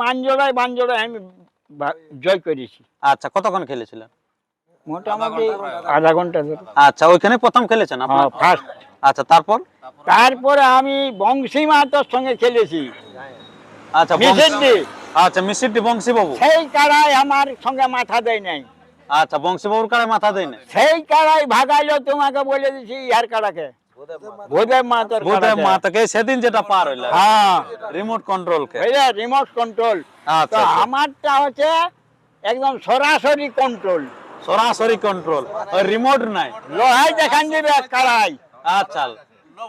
বানজোড়ায় বানজোড়ায় আমি জয় করেছি। আচ্ছা কতক্ষণ খেলেছিলেন? মোটামুটি আধা ঘণ্টা ধরে। আচ্ছা ওইখানে প্রথম খেলেছেন আপনার হ্যাঁ ফার্স্ট আচ্ছা তারপর? তারপরে আমি বংশী মাহাতোর সঙ্গে খেলেছি। আচ্ছা আচ্ছা মিসিডি বংশী বাবু সেই কাড়াই আমার সঙ্গে মাথা দেয় নাই। আচ্ছা বংশী বাবুর কারে মাথা দেয় না সেই কাড়াই ভাগাইলো তোমাকে বলে দিছি ইয়ার কাড়াকে বোধের মাহাতোর বোধহয় মাতাকে সেদিন যেটা পার হইল। হ্যাঁ। রিমোট কন্ট্রোল কে। বুঝলে রিমোট কন্ট্রোল আচ্ছা আচ্ছা। আমারটা হচ্ছে একদম সরাসরি কন্ট্রোল সরাসরি কন্ট্রোল ওই রিমোট নাই। লোহাই দেখান দিবে কাড়াই আচ্ছা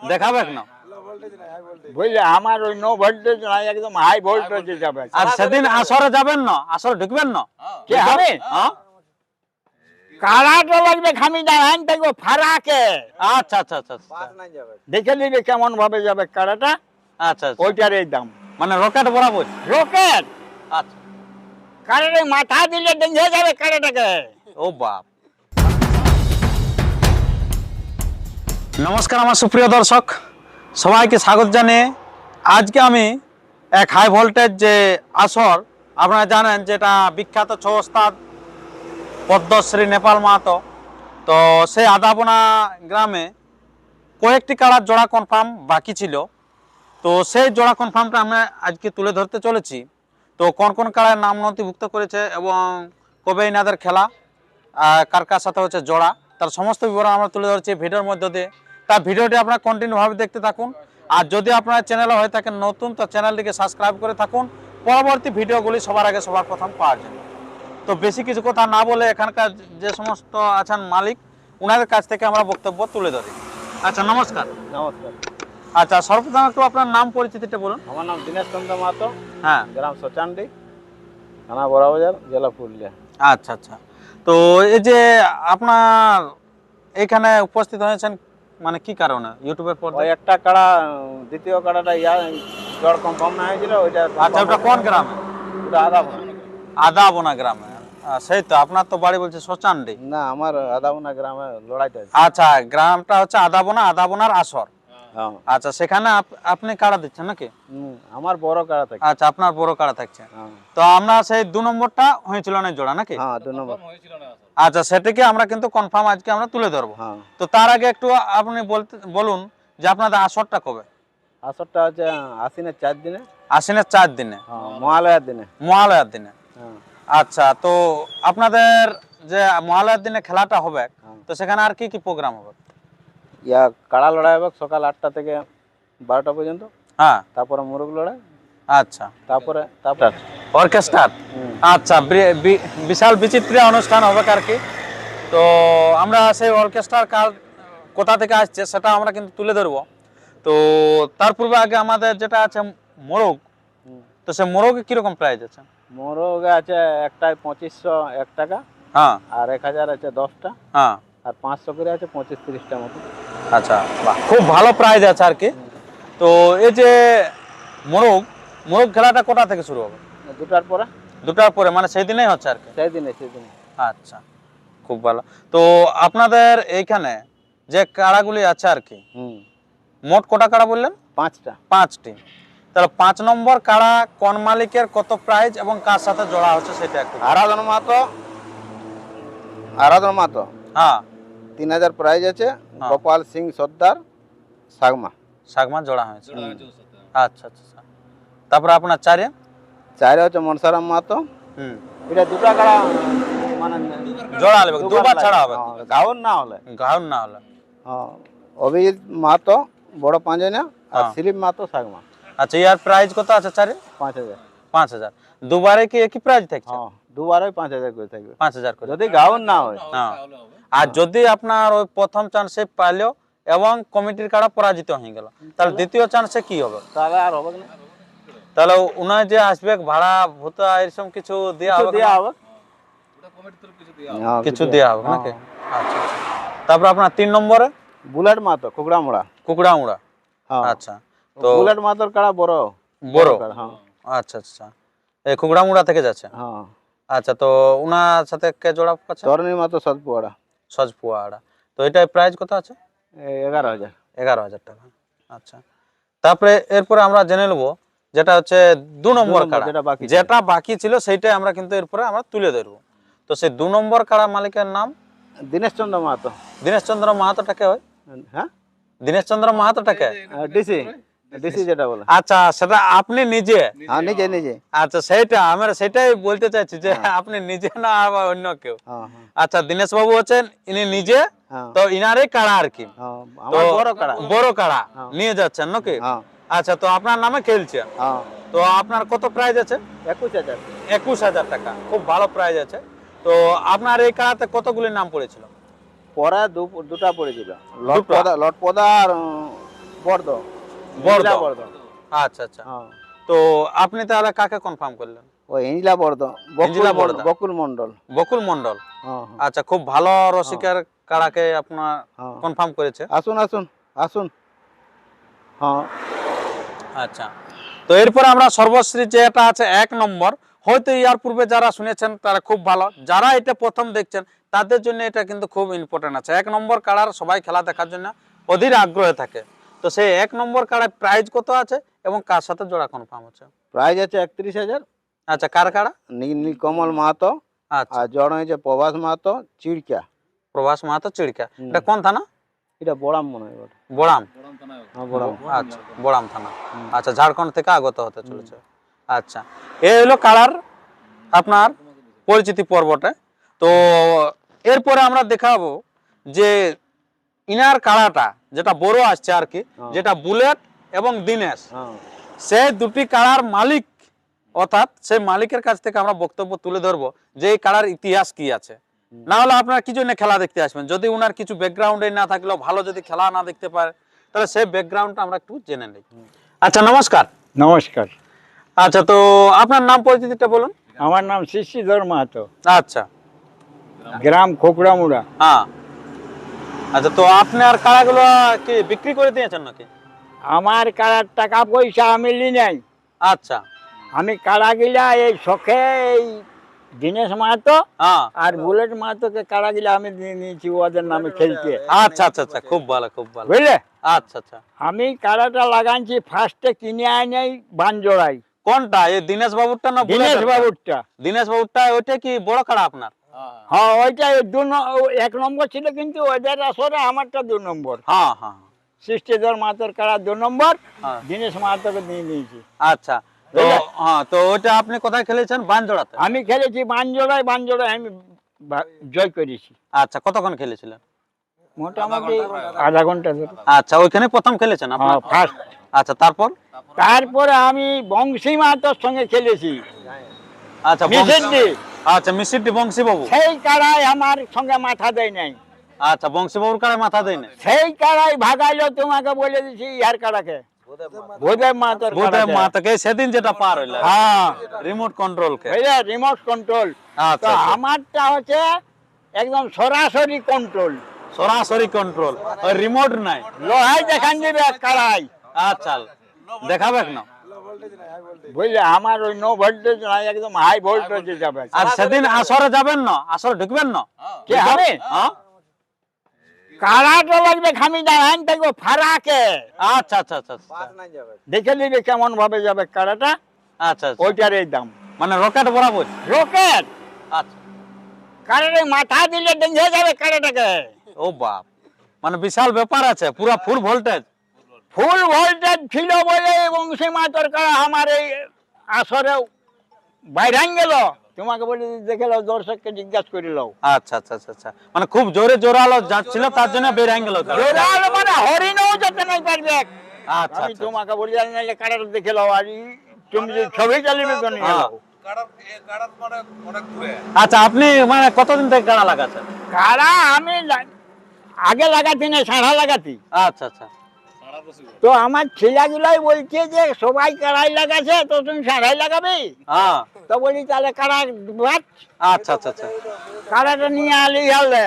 দেখাবে না। বুঝলে আমার ওই নো ভোল্টেজ নাই একদম হাই ভোল্টেজে যাবে। আর সেদিন আসরে যাবেন না? আসরে ঢুকবেন না? কে হবে হ্যাঁ? কাড়াটা লাগবে খামি দাঁড়ান দেখব ফারাকে। আচ্ছা আচ্ছা আচ্ছা আচ্ছা। দেখে নিবে কেমন ভাবে যাবে কাড়াটা আচ্ছা আচ্ছা। ওইটার এই দাম। মানে রকেট বরাবর? রকেট? আচ্ছা। কাড়ারে মাথা দিলে ডেঙ্গে যাবে কাড়াটাকে ও বাপ। নমস্কার আমার সুপ্রিয় দর্শক। সবাইকে স্বাগত জানিয়ে আজকে আমি এক হাই ভোল্টেজ যে আসর আপনারা জানেন যেটা বিখ্যাত ছৌ ওস্তাদ পদ্মশ্রী নেপাল মাহাতো। তো সেই আদাবনা গ্রামে কয়েকটি কাড়ার জোড়া কনফার্ম বাকি ছিল। তো সেই জোড়া কনফার্মটা আমরা আজকে তুলে ধরতে চলেছি। তো কোন কোন কাড়ার নাম নথিভুক্ত করেছে এবং কবে ইনাদের খেলা কার কার সাথে হচ্ছে জোড়া, তার সমস্ত বিবরণ আমরা তুলে ধরছি ভিডিওর মধ্য দিয়ে। তার ভিডিওটি আপনারা কন্টিনিউভাবে দেখতে থাকুন। আর যদি আপনার চ্যানেলে হয়ে থাকেন নতুন, তো চ্যানেলটিকে সাবস্ক্রাইব করে থাকুন। পরবর্তী ভিডিওগুলি সবার আগে সবার প্রথম পাওয়ার জন্য। তো বেশি কিছু কথা না বলে এখানকার যে সমস্ত আছেন মালিক ওনাদের কাছ থেকে আমরা বক্তব্য তুলে ধরি। আচ্ছা নমস্কার। নমস্কার। আচ্ছা সর্বপ্রথম একটু আপনার নাম পরিচিতিটা বলুন। আমার নাম দীনেশ চন্দ্র মাহাতো হ্যাঁ। গ্রাম সোচান্ডি থানা বড়াবাজার জেলা পুরুলিয়া। আচ্ছা আচ্ছা। তো এই যে আপনার এখানে উপস্থিত হয়েছেন মানে কি কারণে? ইউটিউবের পর ওই একটা কাড়া দ্বিতীয় কাড়াটা ইয়া জল কনফার্ম না হয়েছিল ওইটা আচ্ছা ওটা কোন গ্রামে? ওটা আধা বোনা। আদাবনা গ্রামে। সেই তো আপনার তো বাড়ি বলছে শোচান্ডি। না আমার আধা বোনা গ্রামে লড়াইটা আচ্ছা গ্রামটা হচ্ছে আদাবনা আদাবনার আসর। হ্যাঁ। আচ্ছা সেখানে আপ- আপনি কাড়া দিচ্ছেন নাকি? হুম, আমার বড় কাড়া থাকে আচ্ছা আপনার বড় কাড়া থাকছে? হ্যাঁ। তো আমরা সেই দু নম্বরটা হয়েছিল না জোড়া নাকি? হ্যাঁ দু নম্বর। আচ্ছা সেটাকে আমরা কিন্তু কনফার্ম আজকে আমরা তুলে ধরবো। হ্যাঁ। তো তার আগে একটু আপনি বলতে বলুন যে আপনাদের আসরটা কবে? আসরটা হচ্ছে আশ্বিনের চার দিনে। আশ্বিনের চার দিনে। হ্যাঁ মহালয়ার দিনে। মহালয়ার দিনে। হ্যাঁ। আচ্ছা তো আপনাদের যে মহালয়ার দিনে খেলাটা হবে। তো সেখানে আর কি কি প্রোগ্রাম হবে? ইয়া কাড়া লড়াই হবে সকাল আটটা থেকে বারোটা পর্যন্ত। হ্যাঁ। তারপরে মোরগ লড়াই। আচ্ছা। তারপরে তারপরে অর্কেস্ট্রার আচ্ছা বিশাল বিচিত্র অনুষ্ঠান হবে আর কি। তো আমরা সেই অর্কেস্ট্রার কার কোথা থেকে আসছে সেটা আমরা কিন্তু তুলে ধরবো। তো তার পূর্বে আগে আমাদের যেটা আছে মোরগ তো সে মোরগে কীরকম প্রাইজ আছে? মোরগ আছে একটায় পঁচিশশো এক টাকা হ্যাঁ। আর এক হাজার আছে দশটা। হ্যাঁ। আর পাঁচশো করে আছে পঁচিশ তিরিশটা মতো। আচ্ছা বাহ। খুব ভালো প্রাইজ আছে আর কি। তো এই যে মোরগ মোরগ খেলাটা কোটা থেকে শুরু হবে? দুটার পরে। দুটার পরে মানে সেই দিনেই হচ্ছে আর কি? সেই দিনে সেই দিনে আচ্ছা খুব ভালো। তো আপনাদের এইখানে যে কাড়াগুলি আছে আর কি মোট কটা কাড়া বললেন? পাঁচটা। পাঁচটি। তাহলে পাঁচ নম্বর কাড়া কোন মালিকের কত প্রাইজ এবং কার সাথে জোড়া হচ্ছে সেটা একটু আরাধন মাতো আরাধন মাতো হ্যাঁ। তিন হাজার প্রাইজ আছে হ্যাঁ। গোপাল সিং সর্দার সাগমা। সাগমা জোড়া হয়েছে। আচ্ছা আচ্ছা আচ্ছা। তারপরে আপনার চারে? চারে হচ্ছে মনসারাম মাতো হুম। এটা দুটা কাড়া মানে জোড়া হবে দুবার ছাড়া হবে। হ্যাঁ, গাউন না হলে। গাউন না হলে। হ্যাঁ অভিজিৎ মাতো বড় পাঁচজনা আর হ্যাঁ। সিলিপ মাতো সাগমা। আচ্ছা ইয়ার প্রাইজ কত আছে চারে পাঁচ হাজার। পাঁচ হাজার। দুবারে কি একই প্রাইজ থাকছে? হ্যাঁ দুবারই পাঁচ হাজার করে থাকবে। পাঁচ হাজার করে। যদি গাউন না হয়। হ্যাঁ। আর যদি আপনার ওই প্রথম চান্সে পাইলো এবং কমিটির কাড়া পরাজিত হয়ে গেল তাহলে দ্বিতীয় চান্সে কি হবে? তাহলে আর হবে না। তাহলে উনার যে আসবে ভাড়া ভূতা এরকম কিছু দেওয়া কিছু হবে দেওয়া? হবে। হ্যাঁ, কিছু দেওয়া হবে নাকি? আচ্ছা তারপর আপনার তিন নম্বরে? বুলেট মাতো কুকড়া মোড়া কুকড়া উড়া হ্যাঁ। আচ্ছা। তো বুলেট মাতোর কাড়া বড়। বড়? হ্যাঁ। আচ্ছা আচ্ছা। এই থেকে যাচ্ছে? হ্যাঁ। আচ্ছা তো সাথে কে জোড়া তরণী মাতো সদপুয়াড়া সজপুয়া আড়া তো এটার প্রাইস কত আছে? এগারো হাজার। এগারো হাজার টাকা। আচ্ছা। তারপরে এরপরে আমরা জেনে নেব যেটা হচ্ছে দু নম্বর কাড়া। যেটা বাকি ছিল। যেটা বাকি ছিল সেইটাই আমরা কিন্তু এরপরে আমরা তুলে ধরবো। তো সেই দু নম্বর কাড়া মালিকের নাম? দীনেশ চন্দ্র মাহাতো। দীনেশ চন্দ্র মাহাতোটাকে হয়? হ্যাঁ? দীনেশ চন্দ্র মাহাতোটাকে ডিসি। ডিসি যেটা বলে। আচ্ছা সেটা আপনি নিজে? হ্যাঁ নিজে নিজে। আচ্ছা সেইটা আমরা সেটাই বলতে চাইছি যে আপনি নিজে না আবার অন্য কেউ? হ্যাঁ হ্যাঁ। আচ্ছা দীনেশ বাবু হচ্ছেন ইনি নিজে? হ্যাঁ। তো ইনারই কাড়া আর কি? হ্যাঁ, বড় কাড়া বড় কাড়া হ্যাঁ। নিয়ে যাচ্ছেন নাকি? হ্যাঁ। আচ্ছা তো আপনার নামে খেলছেন হ্যাঁ। তো আপনার কত প্রাইজ আছে? একুশ হাজার। একুশ হাজার টাকা। খুব ভালো প্রাইজ আছে। তো আপনার এই কাড়াতে কতগুলি নাম পড়েছিল? পরা দু- দুটা পড়েছিল। লট পদা আর উম, আচ্ছা আচ্ছা। তো আপনি তাহলে কাকে কনফার্ম করলেন? বকুল মন্ডল বকুল মন্ডল আচ্ছা খুব ভালো রসিকের কাড়াকে আপনার কনফার্ম করেছে। আসুন আসুন আসুন। হ্যাঁ আচ্ছা। তো এরপরে আমরা সর্বশ্রী যেটা আছে এক নম্বর হয়তো ইয়ার পূর্বে যারা শুনেছেন তারা খুব ভালো। যারা এটা প্রথম দেখছেন তাদের জন্য এটা কিন্তু খুব ইম্পর্টেন্ট আছে। এক নম্বর কাড়ার সবাই খেলা দেখার জন্য অধীর আগ্রহে থাকে। তো সেই এক নম্বর কাড়ার প্রাইজ কত আছে এবং কার সাথে জোড়া কনফার্ম আছে প্রাইজ আছে একত্রিশ হাজার। আচ্ছা কার কাড়া নীল নীলকমল মাহাতো আচ্ছা। আর জন হয়েছে প্রভাস মাহাতো চিড়কা। প্রভাস মাহাতো চিড়কা। এটা কোন থানা? এটা বড়াম মনে হয় বটে। বড়াম? হ্যাঁ বড়াম। আচ্ছা বড়াম থানা। আচ্ছা ঝাড়খণ্ড থেকে আগত হতে চলেছে। আচ্ছা এ হলো কালার আপনার পরিচিতি পর্বটা। তো এরপরে আমরা দেখাবো যে ইনার কাড়াটা যেটা বড় আসছে আর কি হ্যাঁ। যেটা বুলেট এবং দিনেশ। হ্যাঁ। সে দুটি কাড়ার মালিক অর্থাৎ সেই মালিকের কাছ থেকে আমরা বক্তব্য তুলে ধরবো যে এই কাড়ার ইতিহাস কি আছে। না হলে আপনারা কি জন্য খেলা দেখতে আসবেন? যদি উনার কিছু ব্যাকগ্রাউন্ডে না থাকলেও ভালো যদি খেলা না দেখতে পারে তাহলে সেই ব্যাকগ্রাউন্ডটা আমরা একটু জেনে নিই। আচ্ছা নমস্কার। নমস্কার। আচ্ছা তো আপনার নাম পরিচিতিটা বলুন। আমার নাম শিশিধর মাহাতো। আচ্ছা। গ্রাম খোকড়ামুড়া। হ্যাঁ। আচ্ছা তো আপনার কাড়াগুলো কি বিক্রি করে দিয়েছেন নাকি? আমার কাড়ার টাকা পয়সা আমি লি নাই। আচ্ছা। আমি কাড়া গিলা এই শখে এই দীনেশ মাহাতো হ্যাঁ। আর বুলেট মাহাতোকে কাড়া গিলা আমি দিয়ে নিয়েছি ওদের নামে খেলতে। আচ্ছা আচ্ছা আচ্ছা খুব ভালো খুব ভালো। বুঝলে? আচ্ছা আচ্ছা। আমি কাড়াটা লাগানছি ফার্স্টে কিনে আনাই বানজোড়াই। কোনটা? এই দীনেশ বাবুরটা না দীনেশ বাবুরটা। দীনেশ বাবুরটা ওইটা কি বড় কাড়া আপনার? হ্যাঁ। ওইটা দু এক নম্বর ছিল কিন্তু ওদের আসরে আমারটা দু নম্বর। হ্যাঁ হ্যাঁ সৃষ্টিধর মাহাতোর কাড়া দু নম্বর হ্যাঁ। দীনেশ মাহাতোকে দিয়ে নিয়েছি আচ্ছা তো হ্যাঁ তো ওইটা আপনি কোথায় খেলেছেন? বানজোড়াতে? আমি খেলেছি বানজোড়ায় বানজোড়ায় আমি জয় করেছি। আচ্ছা কতক্ষণ খেলেছিলেন? মোটামুটি আধা ঘণ্টা ধরে। আচ্ছা ওইখানে প্রথম খেলেছেন আপনার হ্যাঁ ফার্স্ট আচ্ছা তারপর তারপরে আমি বংশী মাহাতোর সঙ্গে খেলেছি। আচ্ছা মিসেন্ডি আচ্ছা মিসিডি বংশী বাবু। সেই কাড়াই আমার সঙ্গে মাথা দেয় নাই। আচ্ছা বংশী বাবুর কাড়ে মাথা দেয় না সেই কাড়াই ভাগাইলো তোমাকে বলে দিছি মা থেকে সেদিন যেটা পার হইল। হ্যাঁ। Remote control remote control. আমারটা হচ্ছে একদম সরাসরি কন্ট্রোল সরাসরি কন্ট্রোল রিমোট নাই। লোহাই দেখান দিবে কাড়াই আচ্ছা দেখাবে না। বুঝলে আমার ওই নো ভোল্টেজ নাই একদম হাই ভোল্টেজে যাবে। আর সেদিন আসরে যাবেন না আসরে ঢুকবেন না। কে হবে হ্যাঁ। লাগবে খামি দাঁড়ান থাকব ফারাকে? আচ্ছা আচ্ছা আচ্ছা দেখে নিবে কেমন ভাবে যাবে কাড়াটা আচ্ছা। ওইটার এই দাম। মানে রকেট বরাবর? রকেট? আচ্ছা। মাথা দিলে ডেঙ্গে যাবে কাড়াটাকে ও বাপ। মানে বিশাল ব্যাপার আছে পুরা ফুল ভোল্টেজ ফুল ভোল্টেজ ছিল বলে এবং সীমাতর কাড়া আমার এই আসরে বাইরান গেল। তোমাকে বলে দেখে লাও দর্শককে জিজ্ঞাসা করে লাও আচ্ছা আচ্ছা আচ্ছা আচ্ছা। মানে খুব জোরে জোরালো যাচ্ছিল তার জন্য বেরিয়ে গেল জোরালো মানে হরিণও যেতে নাই পারবে। আচ্ছা আমি আচ্ছা তোমাকে বলি আর নাইলে কাড়াটা দেখে লাও আর তুমি যদি ছবি চালিবে তো নিয়ে হ্যাঁ। লাও আচ্ছা আপনি মানে কতদিন থেকে গাড়া লাগাচ্ছেন? কাড়া আমি আগে লাগাতি না সাড়া লাগাতি আচ্ছা আচ্ছা। তো আমার ছেলেগুলাই বলছে যে সবাই কাড়াই লাগাছে তো তুমি সাড়াই লাগাবে? হ্যাঁ। তো বলি তাহলে কাড়া বাট আচ্ছা আচ্ছা আচ্ছা। কাড়াটা নিয়ে আলি হালে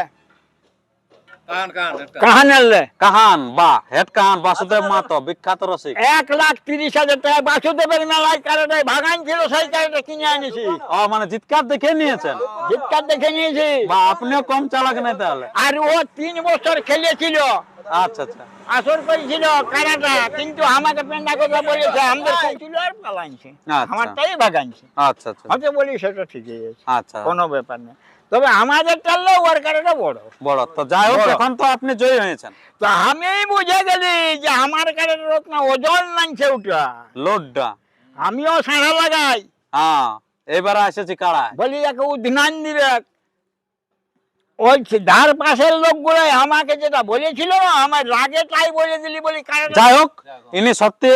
কাহান বা হেড কাহান বাসুদেব মাতো বিখ্যাত রসিক। এক লাখ তিরিশ হাজার টাকা বাসুদেবের মেলায় ভাগান ছিল সেই কাড়াটা কিনে আনিছি। ও মানে জিতকার দেখে নিয়েছেন? জিতকার দেখে নিয়েছি। বা আপনিও কম চালাক নেই তাহলে? আর ও তিন বছর খেলেছিল। আচ্ছা আচ্ছা। আসর করেছিল কারাটা কিন্তু আমাকে পেন্ডা কথা বলেছে আমাদের ছিল আর পালাইছে আচ্ছা। আমারটাই আচ্ছা আচ্ছা। হয়তো বলি সেটা ঠিকই আছে আচ্ছা। কোনো ব্যাপার নেই। তবে আমাদের টানলে ওর কারাটা বড়। বড়। তো যাই হোক এখন তো আপনি জয়ী হয়েছেন। তো আমি বুঝে গেলি যে আমার কারাটা রত্ন ওজন নামছে ওটা লোডটা। আমিও সাড়া লাগাই। হ্যাঁ এবারে এসেছি কাড়ায় বলি একে উদ্ধান দিবে। ওই ধার পাশের লোকগুলো আমাকে যেটা বলেছিল আমার রাগে তাই বলে দিলি বলি যাই হোক ইনি সত্যি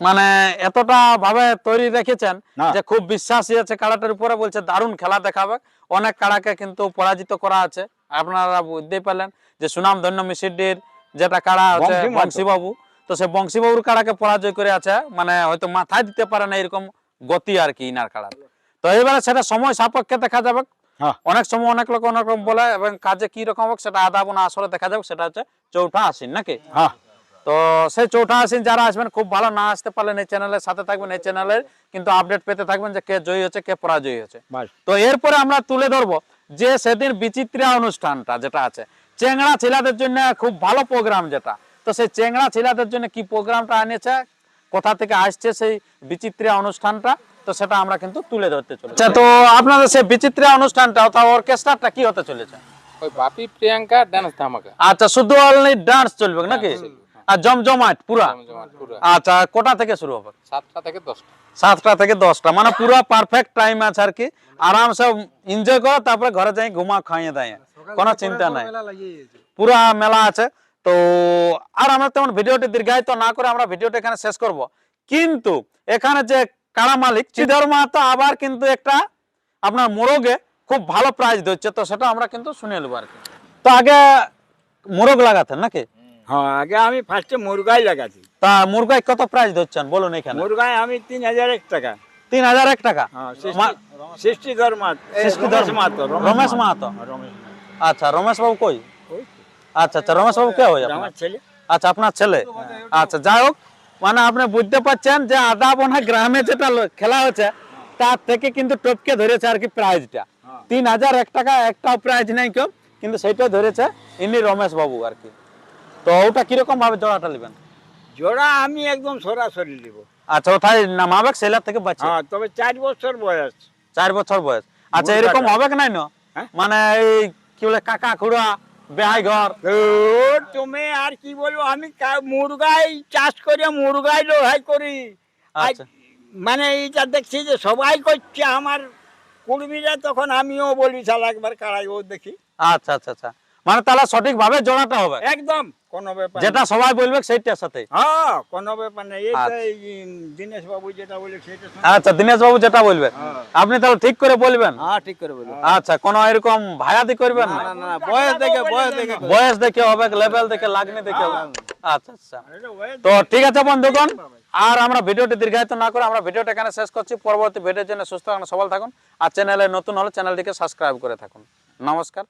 মানে এতটা ভাবে তৈরি রেখেছেন যে খুব বিশ্বাসী আছে কাড়াটার উপরে বলছে দারুণ খেলা দেখাবে। অনেক কাড়াকে কিন্তু পরাজিত করা আছে। আপনারা বুঝতেই পারলেন যে সুনাম ধন্য মিসিডির যেটা কাড়া আছে। বংশীবাবু। তো সে বংশীবাবুর কাড়াকে পরাজয় করে আছে মানে হয়তো মাথায় দিতে পারে না এরকম গতি আর কি ইনার কাড়ার তো এবারে সেটা সময় সাপেক্ষে দেখা যাবে। অনেক সময় অনেক লোক অনেক রকম বলে এবং কাজে কি রকম হোক সেটা আদা বোনা আসলে দেখা যাবে সেটা হচ্ছে চৌঠা আশ্বিন নাকি? হ্যাঁ। তো সেই চৌঠা আসিন যারা আসবেন খুব ভালো না আসতে পারলেন এই চ্যানেলের সাথে থাকবেন এই চ্যানেলের কিন্তু আপডেট পেতে থাকবেন যে কে জয়ী হচ্ছে কে পরাজয়ী হচ্ছে। তো এরপরে আমরা তুলে ধরবো যে সেদিন বিচিত্রা অনুষ্ঠানটা যেটা আছে। চেংড়া ছেলেদের জন্য খুব ভালো প্রোগ্রাম যেটা। তো সেই চেংড়া ছেলেদের জন্য কি প্রোগ্রামটা এনেছে কোথা থেকে আসছে সেই বিচিত্রা অনুষ্ঠানটা? তো সেটা আমরা কিন্তু তুলে ধরতে চলেছি। আচ্ছা তো আপনাদের সেই বিচিত্রা অনুষ্ঠানটা অর্থাৎ অর্কেস্ট্রাটা কি হতে চলেছে? ওই বাপি প্রিয়াঙ্কা ডান্স ধামাকা। আচ্ছা শুধু অনলি ডান্স চলবে নাকি? আর জমজমাট পুরা? পুরো। আচ্ছা কোটা থেকে শুরু হবে? সাতটা থেকে দশটা। সাতটা থেকে দশটা মানে পুরো পারফেক্ট টাইম আছে আর কি। আরামসে এনজয় করো তারপরে ঘরে যাই ঘুমা খাইয়ে দাইয়ে। কোনো চিন্তা নাই। পুরা মেলা আছে। তো আর আমরা তেমন ভিডিওটি দীর্ঘায়িত না করে আমরা ভিডিওটা এখানে শেষ করব। কিন্তু এখানে যে কারা মালিক শ্রীধর মাহাতো আবার কিন্তু একটা আপনার মোরগে খুব ভালো প্রাইজ দিচ্ছে তো সেটা আমরা কিন্তু শুনে নেব আর কি। তো আগে মোরগ লাগাতেন নাকি? হ্যাঁ আগে আমি ফার্স্টে মুরগাই লাগাছি। তা মুরগায় কত প্রাইজ দিচ্ছেন বলুন এখানে? মুরগাই আমি তিন হাজার এক টাকা। তিন হাজার এক টাকা? সৃষ্টিধর রমেশ মাহাতো আচ্ছা রমেশ বাবু কই? আচ্ছা আচ্ছা রমেশ বাবু কে হয় আপনার? ছেলে। আচ্ছা আপনার ছেলে। আচ্ছা যাই হোক মানে আপনি বুঝতে পারছেন যে আদা বোনা গ্রামে যেটা খেলা হচ্ছে তার থেকে কিন্তু টপকে ধরেছে আর কি প্রাইজটা তিন হাজার এক টাকা একটাও প্রাইজ নাই কেউ কিন্তু সেইটা ধরেছে ইনি রমেশ বাবু আর কি। তো ওটা কীরকম ভাবে জোড়াটা নেবেন? জোড়া আমি একদম সরাসরি নিব। আচ্ছা ওথায় নামাবে সেলার থেকে বাঁচে হ্যাঁ তবে চার বছর বয়স। চার বছর বয়স। আচ্ছা এরকম হবে কি নাই না? হ্যাঁ? মানে এই কি বলে কাকা খুড়া বেহাই ঘর। তুমি আর কি বলব আমি মুরগাই চাষ করে মুরগাই লোহাই করি। আচ্ছা। মানে এইটা দেখছি যে সবাই করছে আমার কর্মীরা তখন আমিও বলি শালা একবার কারাই ও দেখি। আচ্ছা আচ্ছা আচ্ছা। মানে তাহলে সঠিক ভাবে জোড়াটা হবে। একদম। কোনো ব্যাপার যেটা সবাই বলবে সেইটার সাথে। হ্যাঁ কোনো ব্যাপার নেই। এই আচ্ছা। দীনেশ বাবু যেটা বলে সেটা আচ্ছা দীনেশ বাবু যেটা বলবেন হ্যাঁ। আপনি তাহলে ঠিক করে বলবেন? হ্যাঁ ঠিক করে বলুন আচ্ছা কোনো এরকম ভায়াদি করবেন না? না না না বয়স দেখে বয়স দেখে। বয়স দেখে হবে লেভেল দেখে লাগনি দেখে হবে। আচ্ছা আচ্ছা। তো ঠিক আছে বন্ধুগণ আর আমরা ভিডিওটি দীর্ঘায়িত না করে আমরা ভিডিওটা এখানে শেষ করছি। পরবর্তী ভিডিওর জন্য সুস্থ থাকুন সবল থাকুন। আর চ্যানেলে নতুন হলে চ্যানেলটিকে সাবস্ক্রাইব করে থাকুন। নমস্কার